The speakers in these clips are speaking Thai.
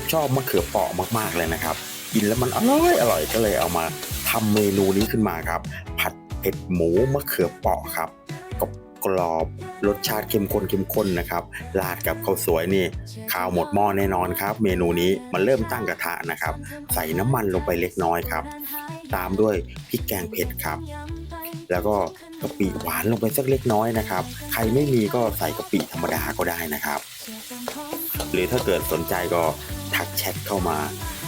ฟชอบมะเขือเปราะมากๆเลยนะครับ กินแล้วมันอร่อยอร่อยก็เลยเอามาทำเมนูนี้ขึ้นมาครับ ผัดเผ็ดหมูมะเขือเปราะครับกรอบกรอบรสชาติเข้มข้นเข้มข้นนะครับราดกับข้าวสวยนี่ข้าวหมดหม้อแน่นอนครับ เมนูนี้มันเริ่มตั้งกระทะนะครับ ใส่น้ำมันลงไปเล็กน้อยครับ ตามด้วยพริกแกงเผ็ดครับ แล้วก็กะปิหวานลงไปสักเล็กน้อยนะครับ ใครไม่มีก็ใส่กะปิธรรมดาก็ได้นะครับ หรือถ้าเกิดสนใจก็ ทักแชทเข้ามา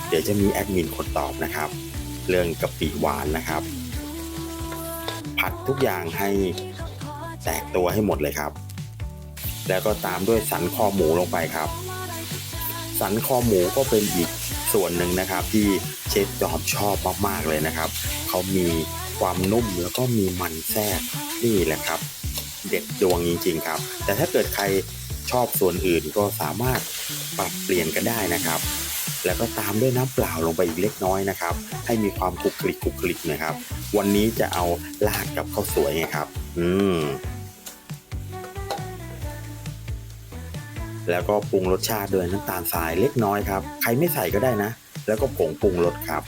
เดี๋ยวจะมีแอดมินคนตอบนะครับ เรื่องกะปิหวานนะครับ ผัดทุกอย่างให้แตกตัวให้หมดเลยครับ แล้วก็ตามด้วยสันคอหมูลงไปครับ สันคอหมูก็เป็นอีกส่วนหนึ่งนะครับ ที่เชฟจอมชอบมากๆเลยนะครับ เขามีความนุ่มแล้วก็มีมันแทรกนี่แหละครับ เด็ดดวงจริงๆครับ แต่ถ้าเกิดใคร ชอบส่วนอื่นก็สามารถปรับเปลี่ยนกันได้นะครับ แล้วก็ตามด้วยน้ำเปล่าลงไปอีกเล็กน้อยนะครับ ให้มีความคลุกคลิกคลุกคลิกนะครับ วันนี้จะเอาลาดกับข้าวสวยไงครับ อืมแล้วก็ปรุงรสชาติด้วยน้ำตาลทรายเล็กน้อยครับ ใครไม่ใส่ก็ได้นะ แล้วก็ผงปรุงรสครับ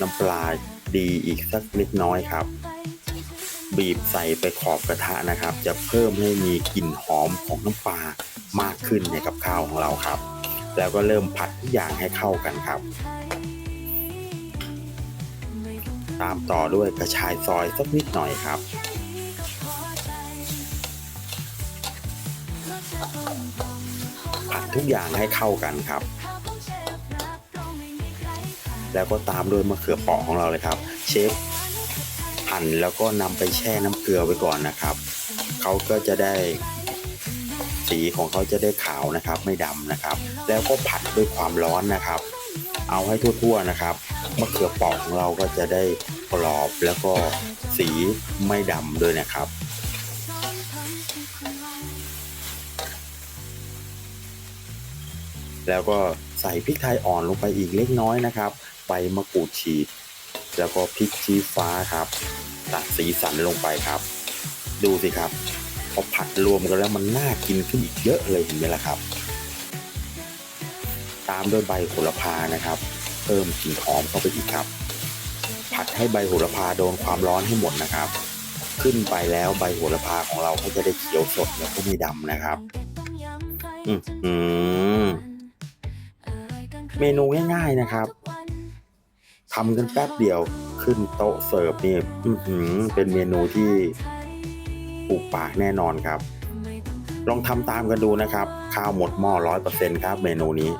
น้ำปลาดีอีกสักเล็กน้อยครับ บีบใส่ไปขอบกระทะนะครับ จะเพิ่มให้มีกลิ่นหอมของน้ำปลามากขึ้นในกับข้าวของเราครับ แล้วก็เริ่มผัดทุกอย่างให้เข้ากันครับ ตามต่อด้วยกระชายซอยสักนิดหน่อยครับผัดทุกอย่างให้เข้ากันครับ แล้วก็ตามด้วยมะเขือเปราะของเราเลยครับ เชฟ หั่นแล้วก็นำไปแช่น้ำเกลือไว้ก่อนนะครับเขาก็จะได้สีของเขาจะได้ขาวนะครับ ไม่ดำนะครับ แล้วก็ผัดด้วยความร้อนนะครับ เอาให้ทั่วๆนะครับมะเขือเปราะของเราก็จะได้กรอบแล้วก็สีไม่ดำด้วยนะครับแล้วก็ใส่พริกไทยอ่อนลงไปอีกเล็กน้อยนะครับ ใบมะกรูดฉีด แล้วก็พริกชี้ฟ้าครับ ตัดสีสันลงไปครับ ดูสิครับพอผัดรวมกันแล้วมันน่ากินขึ้นอีกเยอะเลยเห็นไหมล่ะครับ ตามด้วยใบโหระพานะครับ เพิ่มกลิ่นหอมเข้าไปอีกครับ ผัดให้ใบโหระพาโดนความร้อนให้หมดนะครับ ขึ้นไปแล้วใบโหระพาของเราก็จะได้เขียวสดแล้วก็ไม่ดำนะครับอือหือเมนูง่ายๆนะครับ ทำกันแป๊บเดียวขึ้นโต๊ะเสิร์ฟนี่เป็นเมนูที่ถูกปากแน่นอนครับ ลองทำตามกันดูนะครับ ข้าวหมดหม้อร้อยเปอร์เซ็นต์ครับเมนูนี้